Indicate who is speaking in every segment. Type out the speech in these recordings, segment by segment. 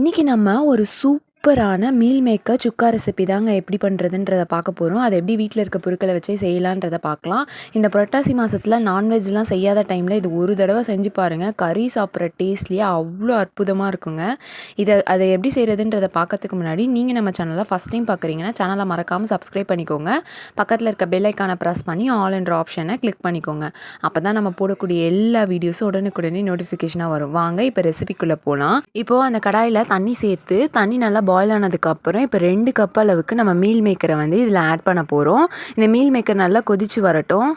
Speaker 1: இன்றைக்கி நம்ம ஒரு சூப் சூப்பரான மீல் மேக்கர் சுக்கா ரெசிபி தாங்க எப்படி பண்ணுறதுன்றத பார்க்க போகிறோம் அதை எப்படி வீட்டில் இருக்க பொருட்களை வச்சே செய்யலான்றத பார்க்கலாம். இந்த புரட்டாசி மாதத்தில் நான்வெஜ்லாம் செய்யாத டைமில் இது ஒரு தடவை செஞ்சு பாருங்கள் கறி சாப்பிட்ற டேஸ்ட்லேயே அவ்வளோ அற்புதமாக இருக்குங்க. இதை அதை எப்படி செய்கிறதுன்றத பார்க்கறதுக்கு முன்னாடி நீங்கள் நம்ம சேனலை ஃபஸ்ட் டைம் பார்க்குறீங்கன்னா சேனலை மறக்காமல் சப்ஸ்கிரைப் பண்ணிக்கோங்க. பக்கத்தில் இருக்க பெல் ஐக்கானை ப்ரெஸ் பண்ணி ஆல் என்ற ஆப்ஷனை கிளிக் பண்ணிக்கோங்க. அப்போ தான் நம்ம போடக்கூடிய எல்லா வீடியோஸும் உடனுக்குடனே நோட்டிஃபிகேஷனாக வரும். வாங்க இப்போ ரெசிபிக்குள்ளே போகலாம் இப்போது அந்த கடாயில் தண்ணி சேர்த்து தண்ணி நல்லா பாயில் ஆனதுக்கப்புறம் இப்போ ரெண்டு கப் அளவுக்கு நம்ம மீல் மேக்கரை வந்து இதில் ஆட் பண்ண போகிறோம் இந்த மீல் மேக்கர் நல்லா கொதிச்சு வரட்டும்.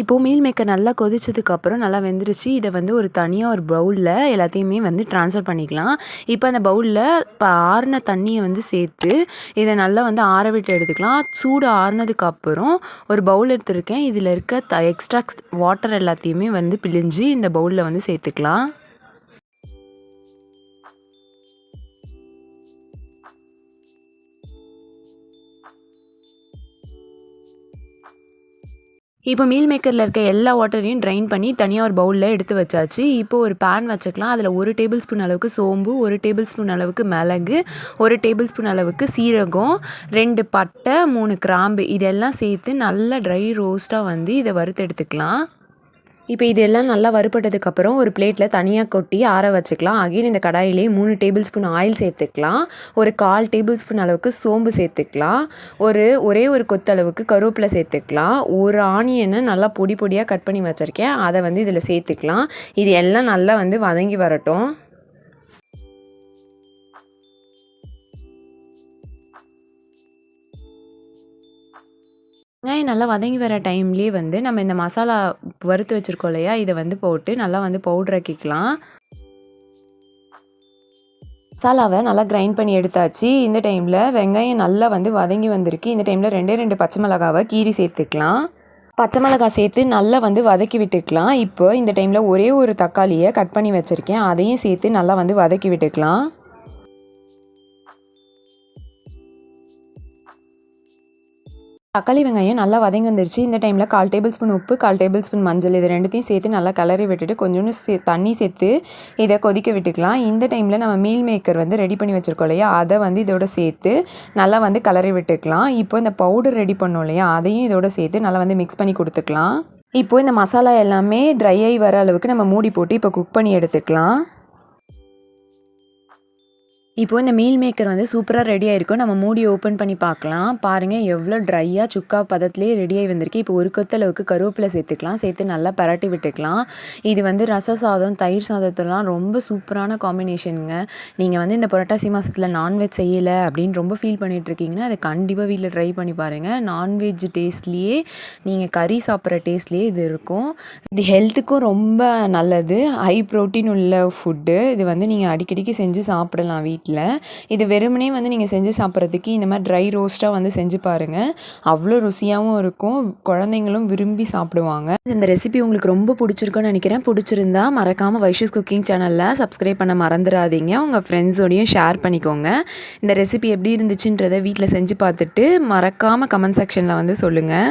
Speaker 1: இப்போது மீல் மேக்கர் நல்லா கொதிச்சதுக்கப்புறம் நல்லா வெந்துருச்சு. இதை வந்து ஒரு தனியாக ஒரு பவுலில் எல்லாத்தையுமே வந்து ட்ரான்ஸ்ஃபர் பண்ணிக்கலாம். இப்போ அந்த பவுலில் இப்போ ஆறின தண்ணியை வந்து சேர்த்து இதை நல்லா வந்து ஆற விட்டு எடுத்துக்கலாம். சூடு ஆறுனதுக்கப்புறம் ஒரு பவுல் எடுத்திருக்கேன். இதில் இருக்க த எக்ஸ்ட்ரா வாட்டர் எல்லாத்தையுமே வந்து பிழிஞ்சு இந்த பவுலில் வந்து சேர்த்துக்கலாம். இப்போ மீல் மேக்கரில் இருக்க எல்லா வாட்டரையும் ட்ரைன் பண்ணி தனியாக ஒரு பவுலில் எடுத்து வச்சாச்சு. இப்போ ஒரு பேன் வச்சுக்கலாம். அதில் ஒரு டேபிள் ஸ்பூன் அளவுக்கு சோம்பு ஒரு டேபிள் ஸ்பூன் அளவுக்கு மிளகு ஒரு டேபிள் ஸ்பூன் அளவுக்கு சீரகம் ரெண்டு பட்டை மூணு கிராம்பு இதெல்லாம் சேர்த்து நல்லா ட்ரை ரோஸ்ட்டாக வந்து இதை வறுத்து எடுத்துக்கலாம் இப்போ இதெல்லாம் நல்லா வறுபட்டதுக்கப்புறம் ஒரு பிளேட்டில் தனியாக கொட்டி ஆற வச்சுக்கலாம். அகைன் இந்த கடாயிலே மூணு டேபிள் ஸ்பூன் ஆயில் சேர்த்துக்கலாம். ஒரு கால் டேபிள் ஸ்பூன் அளவுக்கு சோம்பு சேர்த்துக்கலாம். ஒரு ஒரே ஒரு கொத்தளவுக்கு கருவேப்பிலை சேர்த்துக்கலாம். ஒரு ஆனியனை நல்லா பொடி பொடியாக கட் பண்ணி வச்சுருக்கேன். அதை வந்து இதில் சேர்த்துக்கலாம். இது எல்லாம் நல்லா வந்து வதங்கி வரட்டும். வெங்காயம் நல்லா வதங்கி வர டைம்லேயே வந்து நம்ம இந்த மசாலா வறுத்து வச்சுருக்கோம் இல்லையா இதை வந்து போட்டு நல்லா வந்து பவுட்ராக்கிக்கலாம் மசாலாவை நல்லா கிரைண்ட் பண்ணி எடுத்தாச்சு. இந்த டைமில் வெங்காயம் நல்லா வந்து வதங்கி வந்திருக்கு. இந்த டைமில் ரெண்டே ரெண்டு பச்சை மிளகாவை கீரி சேர்த்துக்கலாம். பச்சை மிளகாய் சேர்த்து நல்லா வந்து வதக்கி விட்டுக்கலாம். இப்போ இந்த டைமில் ஒரே ஒரு தக்காளியை கட் பண்ணி வச்சுருக்கேன். அதையும் சேர்த்து நல்லா வந்து வதக்கி விட்டுக்கலாம். தக்காளி வெங்காயம் நல்லா வதங்கி வந்துருச்சு. இந்த டைமில் கால் டேபிள் ஸ்பூன் உப்பு கால் டேபிள் ஸ்பூன் மஞ்சள் இது ரெண்டுத்தையும் சேர்த்து நல்லா கலரி விட்டுட்டு கொஞ்சோண்டு சே தண்ணி சேர்த்து இதை கொதிக்க விட்டுக்கலாம். இந்த டைமில் நம்ம மீல் மேக்கர் வந்து ரெடி பண்ணி வச்சுருக்கோம் இல்லையா? அதை வந்து இதோட சேர்த்து நல்லா வந்து கலரி விட்டுக்கலாம். இப்போ இந்த பவுடர் ரெடி பண்ணோம் இல்லையா? அதையும் இதோட சேர்த்து நல்லா வந்து மிக்ஸ் பண்ணி கொடுத்துக்கலாம். இப்போது இந்த மசாலா எல்லாமே ட்ரை ஆகி வர அளவுக்கு நம்ம மூடி போட்டு இப்போ குக் பண்ணி எடுத்துக்கலாம். இப்போது இந்த மீல் மேக்கர் வந்து சூப்பராக ரெடி ஆகிருக்கும் நம்ம மூடி ஓப்பன் பண்ணி பார்க்கலாம். பாருங்கள் எவ்வளோ ட்ரையாக சுக்கா பதத்துலேயே ஆகி வந்திருக்கு. இப்போ ஒரு கொத்தளவுக்கு கருவேப்பிலை சேர்த்துக்கலாம். சேர்த்து நல்லா பரட்டி விட்டுக்கலாம். இது வந்து ரச சாதம் தயிர் சாதத்தெல்லாம் ரொம்ப சூப்பரான காம்பினேஷனுங்க நீங்கள் வந்து இந்த புரட்டாசி மாதத்தில் நான்வெஜ் செய்யலை அப்படின்னு ரொம்ப ஃபீல் பண்ணிகிட்ருக்கீங்கன்னா அதை கண்டிப்பாக வீட்டில் ட்ரை பண்ணி பாருங்கள் நான்வெஜ் டேஸ்ட்லேயே நீங்கள் கறி சாப்பிட்ற டேஸ்ட்லேயே இது இருக்கும். இது ஹெல்த்துக்கும் ரொம்ப நல்லது. ஹை ப்ரோட்டீன் உள்ள ஃபுட்டு இது வந்து நீங்கள் அடிக்கடிக்கு செஞ்சு சாப்பிடலாம் வீட்டில் வீட்டில் இது வெறுமனே வந்து நீங்கள் செஞ்சு சாப்பிட்றதுக்கு இந்த மாதிரி ட்ரை ரோஸ்ட்டாக வந்து செஞ்சு பாருங்கள் அவ்வளோ ருசியாகவும் இருக்கும். குழந்தைங்களும் விரும்பி சாப்பிடுவாங்க. இந்த ரெசிபி உங்களுக்கு ரொம்ப பிடிச்சிருக்குன்னு நினைக்கிறேன். பிடிச்சிருந்தா மறக்காமல் வைஷஸ் குக்கிங் சேனலில் சப்ஸ்கிரைப் பண்ண மறந்துடாதீங்க. உங்கள் ஃப்ரெண்ட்ஸோடையும் ஷேர் பண்ணிக்கோங்க. இந்த ரெசிபி எப்படி இருந்துச்சுன்றதை வீட்டில் செஞ்சு பார்த்துட்டு மறக்காமல் கமெண்ட் செக்ஷனில் வந்து சொல்லுங்கள்